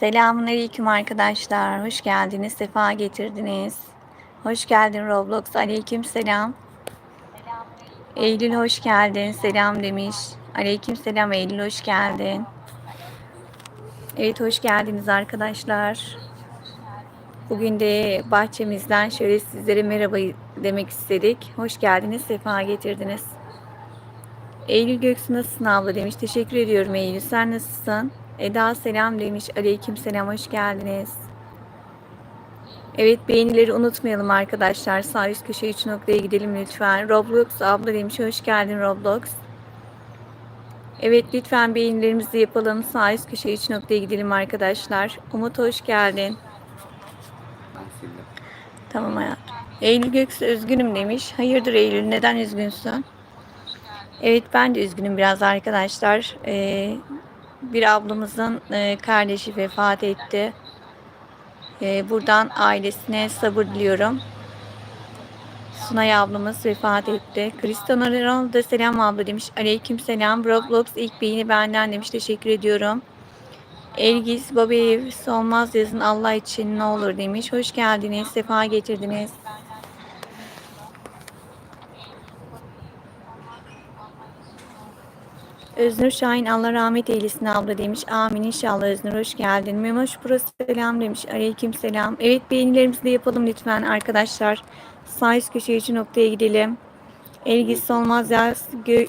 Selamünaleyküm arkadaşlar. Hoş geldiniz. Sefa getirdiniz. Hoş geldin Roblox. Aleyküm selam. Eylül hoş geldin. Selam demiş. Aleyküm selam Eylül hoş geldin. Evet hoş geldiniz arkadaşlar. Bugün de bahçemizden şöyle sizlere merhaba demek istedik. Hoş geldiniz. Sefa getirdiniz. Eylül Göksu nasılsın abla demiş. Teşekkür ediyorum Eylül. Sen nasılsın? Eda selam demiş. Aleyküm selam. Hoş geldiniz. Evet beğenileri unutmayalım arkadaşlar. Sağ üst köşe 3 noktaya gidelim lütfen. Roblox abla demiş. Hoş geldin Roblox. Evet lütfen beğenilerimizi yapalım. Sağ üst köşe 3 noktaya gidelim arkadaşlar. Umut hoş geldin. Tamam hayatım. Eylül Göksu üzgünüm demiş. Hayırdır Eylül neden üzgünsün? Evet ben de üzgünüm biraz arkadaşlar. Ee, bir ablamızın e, kardeşi vefat etti. E, buradan ailesine sabır diliyorum. Sunay ablamız vefat etti. Cristiano Ronaldo selam abla demiş. Aleyküm selam. Roblox ilk beğeni benden demiş. Teşekkür ediyorum. Elgiz Babaev olmaz yazın Allah için ne olur demiş. Hoş geldiniz. Sefa getirdiniz. Öznur Şahin Allah rahmet eylesin abla demiş. Amin inşallah Öznur hoş geldin. Memoş Pro selam demiş. Aleyküm selam. Evet beğenilerimizi de yapalım lütfen arkadaşlar. Sağ üst köşe için noktaya gidelim. Elgisi olmaz ya. Gö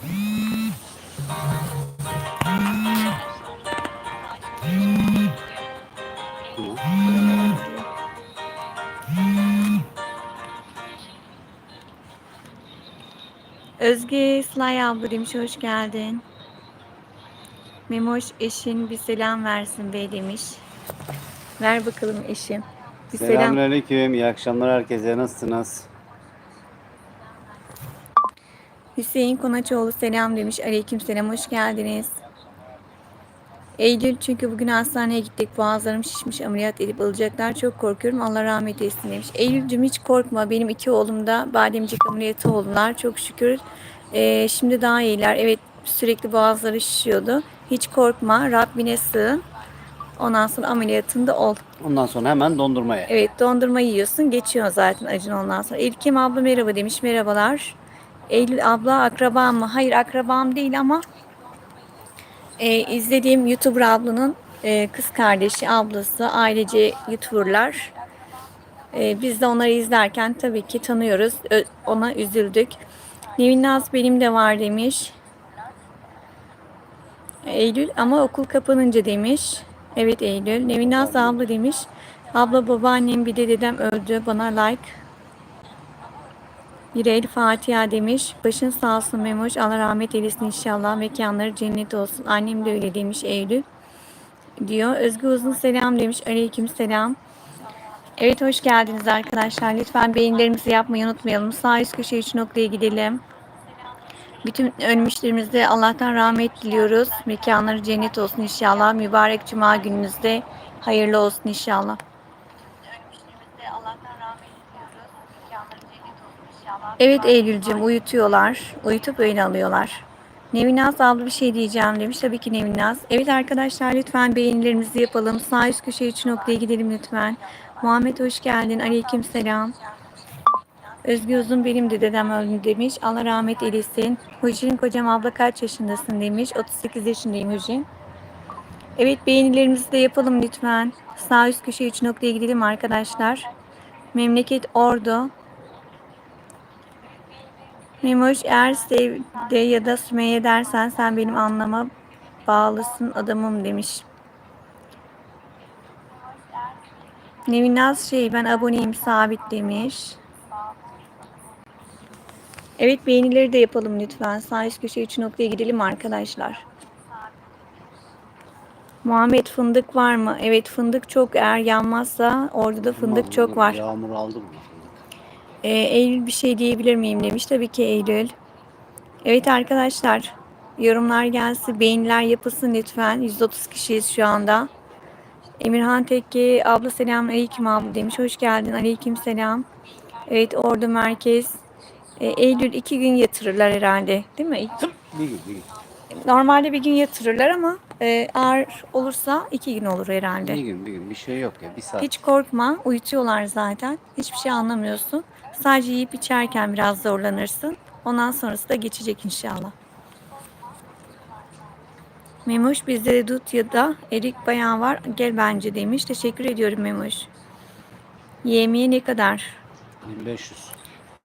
Özge Slay abla demiş hoş geldin. Memoş eşin bir selam versin bey demiş. Ver bakalım eşim. Bir selam. Selamünaleyküm. İyi akşamlar herkese. Nasılsınız? Hüseyin Konaçoğlu selam demiş. Aleyküm selam hoş geldiniz. Eylül çünkü bugün hastaneye gittik. Boğazlarım şişmiş ameliyat edip alacaklar. Çok korkuyorum. Allah rahmet eylesin demiş. Eylül'cüm hiç korkma. Benim iki oğlum da bademcik ameliyatı oldular. Çok şükür. Ee, şimdi daha iyiler. Evet sürekli boğazları şişiyordu. Hiç korkma. Rabbine sığın. Ondan sonra ameliyatında ol. Ondan sonra hemen dondurmaya. Evet dondurma yiyorsun. Geçiyor zaten acın ondan sonra. İlkim abla merhaba demiş. Merhabalar. Eylül abla akrabam mı? Hayır akrabam değil ama e, izlediğim YouTuber ablanın e, kız kardeşi, ablası, ailece YouTuber'lar. E, biz de onları izlerken tabii ki tanıyoruz. Ö- ona üzüldük. Nevin Naz benim de var demiş. Eylül ama okul kapanınca demiş. Evet Eylül. Nevin Naz abla demiş. Abla babaannem bir de dedem öldü. Bana like. Bir el Fatiha demiş. Başın sağ olsun Memoş. Allah rahmet eylesin inşallah. Mekanları cennet olsun. Annem de öyle demiş Eylül. Diyor. Özgü Uzun selam demiş. Aleyküm selam. Evet hoş geldiniz arkadaşlar. Lütfen beğenilerimizi yapmayı unutmayalım. Sağ üst köşe 3 noktaya gidelim. Bütün ölmüşlerimize Allah'tan rahmet diliyoruz. Mekanları cennet olsun inşallah. Mübarek cuma gününüzde hayırlı olsun inşallah. Evet Eylül'cüm uyutuyorlar. Uyutup öyle alıyorlar. Nevinaz abla bir şey diyeceğim demiş. Tabii ki Nevinaz. Evet arkadaşlar lütfen beğenilerimizi yapalım. Sağ üst köşe 3 noktaya gidelim lütfen. Muhammed hoş geldin. Aleyküm selam. Özgü Uzun benim de dedem öldü demiş. Allah rahmet eylesin. Hücin kocam abla kaç yaşındasın demiş. 38 yaşındayım Hücin. Evet beğenilerimizi de yapalım lütfen. Sağ üst köşe 3 noktaya gidelim arkadaşlar. Memleket Ordu. Memoş eğer sevde ya da Sümeyye dersen sen benim anlama bağlısın adamım demiş. Nevinaz şey ben aboneyim sabit demiş. Evet beğenileri de yapalım lütfen. Sağ üst köşe 3 noktaya gidelim arkadaşlar. Muhammed fındık var mı? Evet fındık çok eğer yanmazsa orada da fındık çok var. Yağmur aldım? Ee, Eylül bir şey diyebilir miyim demiş. Tabii ki Eylül. Evet arkadaşlar yorumlar gelsin, beğeniler yapılsın lütfen. 130 kişiyiz şu anda. Emirhan Tekke abla selam aleyküm abla demiş. Hoş geldin aleyküm selam. Evet orada merkez. Ee, Eylül iki gün yatırırlar herhalde değil mi? Bir gün bir gün. Normalde bir gün yatırırlar ama Ee, ağır olursa iki gün olur herhalde. Bir gün bir gün bir şey yok ya bir saat. Hiç korkma. Uyutuyorlar zaten. Hiçbir şey anlamıyorsun. Sadece yiyip içerken biraz zorlanırsın. Ondan sonrası da geçecek inşallah. Memoş bizde de dut ya da erik bayağı var. Gel bence demiş. Teşekkür ediyorum Memoş. Yemeğe ne kadar? 1500.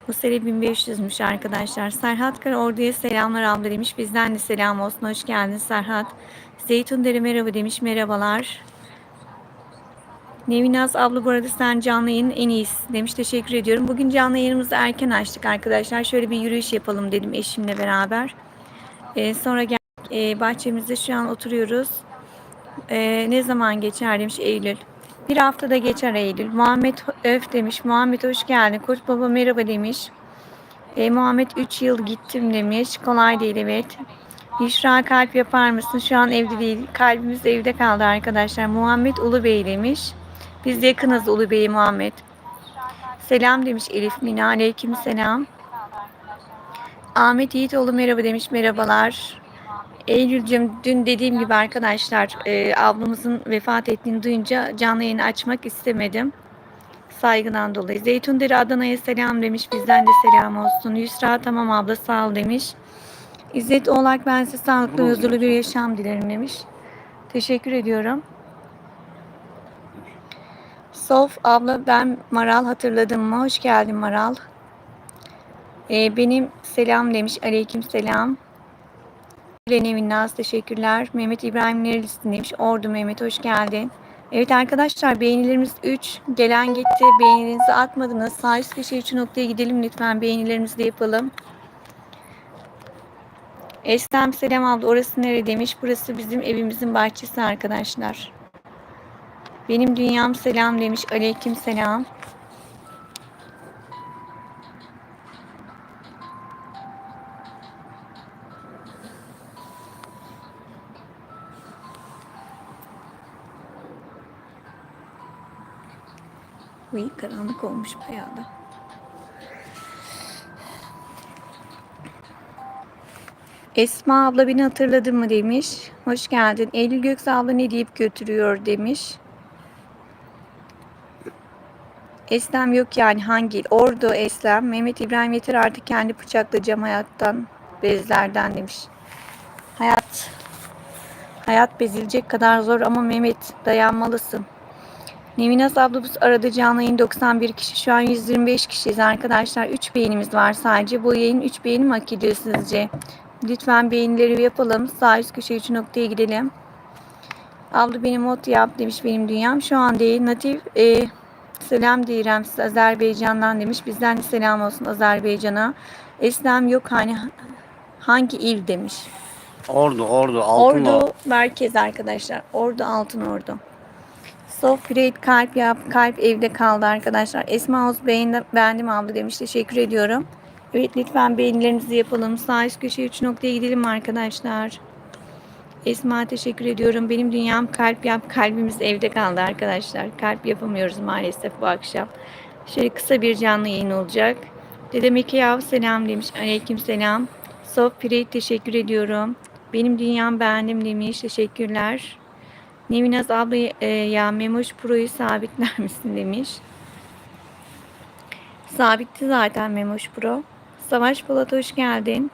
Bu sene 1500'müş arkadaşlar. Serhat Kar Ordu'ya selamlar abla demiş. Bizden de selam olsun. Hoş geldin Serhat. Zeytun Dere merhaba demiş. Merhabalar. Nevinaz abla bu arada sen canlı yayının en iyisi demiş. Teşekkür ediyorum. Bugün canlı yayınımızı erken açtık arkadaşlar. Şöyle bir yürüyüş yapalım dedim eşimle beraber. Ee, sonra geldik. Ee, bahçemizde şu an oturuyoruz. Ee, ne zaman geçer demiş Eylül. Bir haftada geçer Eylül. Muhammed Öf demiş. Muhammed hoş geldin. Koç baba merhaba demiş. E, Muhammed 3 yıl gittim demiş. Kolay değil evet. Yüşra kalp yapar mısın? Şu an evde değil. Kalbimiz evde kaldı arkadaşlar. Muhammed Ulubey demiş. Biz de yakınız Ulubey'e Muhammed. Selam demiş Elif Mina. Aleyküm selam. Ahmet Yiğitoğlu merhaba demiş. Merhabalar. Eylül'cüm dün dediğim gibi arkadaşlar e, ablamızın vefat ettiğini duyunca canlı yayını açmak istemedim. Saygıdan dolayı. Zeytun Deri Adana'ya selam demiş. Bizden de selam olsun. Yusra tamam abla sağ ol demiş. İzzet Oğlak ben size sağlıklı huzurlu bir yaşam dilerim demiş. Teşekkür ediyorum. Sof abla ben Maral hatırladım mı? Hoş geldin Maral. Ee, benim selam demiş. Aleyküm selam. Nevin Naz teşekkürler. Mehmet İbrahim nerelisin demiş. Ordu Mehmet hoş geldin. Evet arkadaşlar beğenilerimiz 3. Gelen gitti. Beğenilerinizi atmadınız. Sağ üst köşe 3 noktaya gidelim lütfen. Beğenilerimizi de yapalım. Eslem Selam abla orası nere demiş. Burası bizim evimizin bahçesi arkadaşlar. Benim dünyam selam demiş. Aleyküm selam. Uy karanlık olmuş bayağı da. Esma abla beni hatırladın mı demiş. Hoş geldin. Eylül Göksel abla ne deyip götürüyor demiş. Eslem yok yani hangi? Ordu Eslem. Mehmet İbrahim yeter artık kendi bıçaklayacağım hayattan, bezlerden demiş. Hayat hayat bezilecek kadar zor ama Mehmet dayanmalısın. Nevinaz ablamız aradı canlı yayın 91 kişi. Şu an 125 kişiyiz arkadaşlar. 3 beğenimiz var sadece. Bu yayın 3 beğeni mi hak ediyor sizce? Lütfen beğenileri yapalım. Sağ üst köşe 3 noktaya gidelim. Abla benim mod yap demiş benim dünyam. Şu an değil. Natif e, selam diyelim size Azerbaycan'dan demiş. Bizden de selam olsun Azerbaycan'a. Eslem yok hani hangi il demiş. Ordu ordu altın Ordu merkez arkadaşlar. Ordu altın ordu. Sofrate kalp yap. Kalp evde kaldı arkadaşlar. Esma Oğuz beğendim, beğendim abla demiş. Teşekkür ediyorum. Evet lütfen beğenilerinizi yapalım. Sağ üst köşe 3 noktaya gidelim arkadaşlar. Esma teşekkür ediyorum. Benim dünyam kalp yap. Kalbimiz evde kaldı arkadaşlar. Kalp yapamıyoruz maalesef bu akşam. Şöyle kısa bir canlı yayın olacak. Dedem iki yav selam demiş. Aleyküm selam. Sofrate teşekkür ediyorum. Benim dünyam beğendim demiş. Teşekkürler. Nevinaz abla e, ya Memoş Pro'yu sabitler misin demiş. Sabitti zaten Memoş Pro. Savaş Polat hoş geldin.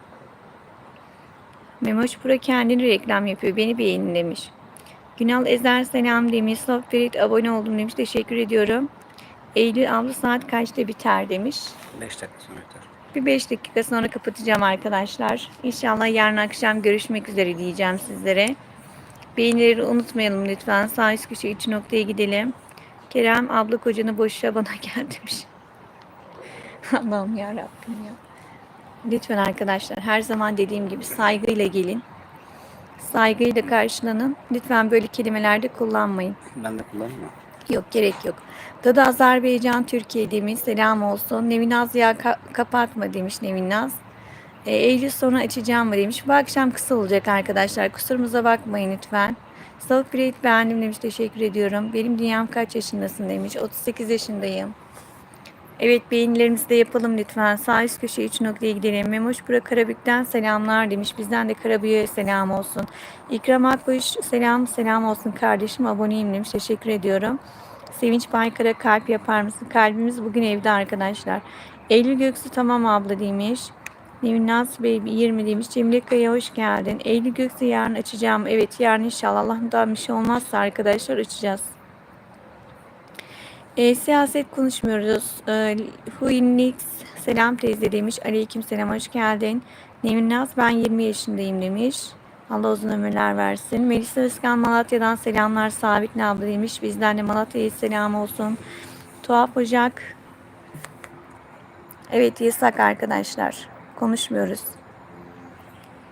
Memoş Pro kendini reklam yapıyor. Beni beğenin demiş. Günal Ezer selam demiş. Sohbet abone oldum demiş. Teşekkür ediyorum. Eylül abla saat kaçta biter demiş. 5 dakika sonra yeter. Bir 5 dakika sonra kapatacağım arkadaşlar. İnşallah yarın akşam görüşmek üzere diyeceğim sizlere. Beğenileri unutmayalım lütfen. Sağ üst köşe 3 noktaya gidelim. Kerem abla kocanı boşa bana gel demiş. Allah'ım yarabbim ya. Lütfen arkadaşlar her zaman dediğim gibi saygıyla gelin. Saygıyla karşılanın. Lütfen böyle kelimelerde kullanmayın. Ben de kullanmıyorum. Yok gerek yok. Dada Azerbaycan Türkiye demiş. Selam olsun. Nevinaz ya ka- kapatma demiş Nevinaz. E, Eylül sonu açacağım mı demiş. Bu akşam kısa olacak arkadaşlar. Kusurumuza bakmayın lütfen. Soft Great beğendim demiş. Teşekkür ediyorum. Benim dünyam kaç yaşındasın demiş. 38 yaşındayım. Evet beğenilerimizi yapalım lütfen. Sağ üst köşe 3 noktaya gidelim. Memoş Burak Karabük'ten selamlar demiş. Bizden de Karabük'e selam olsun. İkram Akkuş selam selam olsun kardeşim. Aboneyim demiş. Teşekkür ediyorum. Sevinç Baykara kalp yapar mısın? Kalbimiz bugün evde arkadaşlar. Eylül Göksu tamam abla demiş. Nevin Naz Baby 20 demiş. Cemile Kaya hoş geldin. Eylül Göksu yarın açacağım. Evet yarın inşallah Allah'tan bir şey olmazsa arkadaşlar açacağız. E, siyaset konuşmuyoruz. E, Huinix selam teyze demiş. Aleyküm selam hoş geldin. Nevin Naz ben 20 yaşındayım demiş. Allah uzun ömürler versin. Melisa Özkan Malatya'dan selamlar. Sabit abla demiş. Bizden de Malatya'ya selam olsun. Tuhaf Ocak. Evet yasak arkadaşlar. Konuşmuyoruz.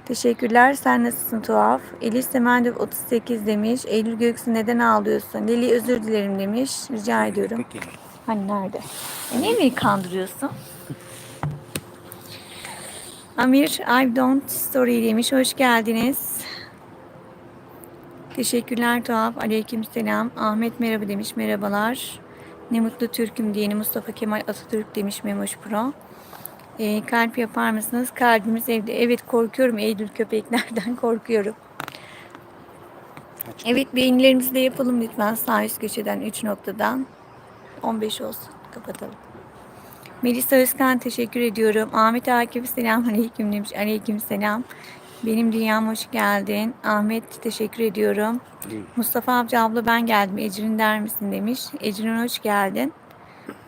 Teşekkürler. Sen nasılsın tuhaf? Elis Semendov 38 demiş. Eylül Göksu neden ağlıyorsun? Lili özür dilerim demiş. Rica ediyorum. Peki. Hani nerede? E niye beni kandırıyorsun? Amir I don't story demiş. Hoş geldiniz. Teşekkürler tuhaf. Aleyküm selam. Ahmet merhaba demiş. Merhabalar. Ne mutlu Türk'üm diyeni Mustafa Kemal Atatürk demiş Memoş Pro. E, kalp yapar mısınız? Kalbimiz evde. Evet korkuyorum Eylül köpeklerden korkuyorum. Kaç? Evet beğenilerimizi de yapalım lütfen sağ üst köşeden 3 noktadan. 15 olsun. Kapatalım. Melisa Özkan teşekkür ediyorum. Ahmet Akif selam aleyküm demiş. Aleyküm selam. Benim dünyam hoş geldin. Ahmet teşekkür ediyorum. İyi. Mustafa amca abla ben geldim. Ecrin der misin demiş. Ecrin hoş geldin.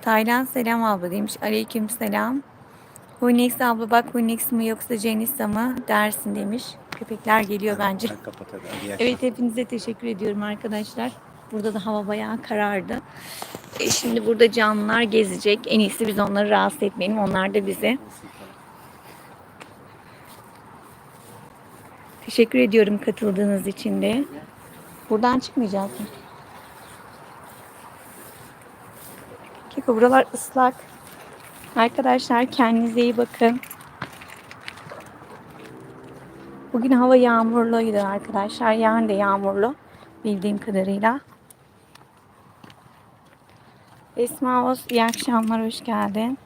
Taylan selam abla demiş. Aleyküm selam. Hunix abla bak Hunix mi yoksa Cenisa mı dersin demiş. Köpekler geliyor bence. Evet hepinize teşekkür ediyorum arkadaşlar. Burada da hava bayağı karardı. E, şimdi burada canlılar gezecek. En iyisi biz onları rahatsız etmeyelim. Onlar da bizi. Teşekkür ediyorum katıldığınız için de. Buradan çıkmayacağız mı? Keko buralar ıslak. Arkadaşlar kendinize iyi bakın. Bugün hava yağmurluydu arkadaşlar. Yarın da yağmurlu bildiğim kadarıyla. Esma Oz, iyi akşamlar, hoş geldin.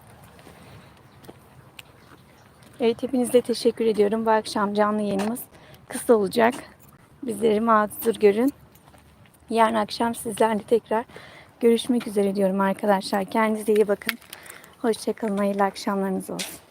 Evet, hepinize teşekkür ediyorum. Bu akşam canlı yayınımız kısa olacak. Bizleri mazur görün. Yarın akşam sizlerle tekrar görüşmek üzere diyorum arkadaşlar. Kendinize iyi bakın. Hoşçakalın, hayırlı akşamlarınız olsun.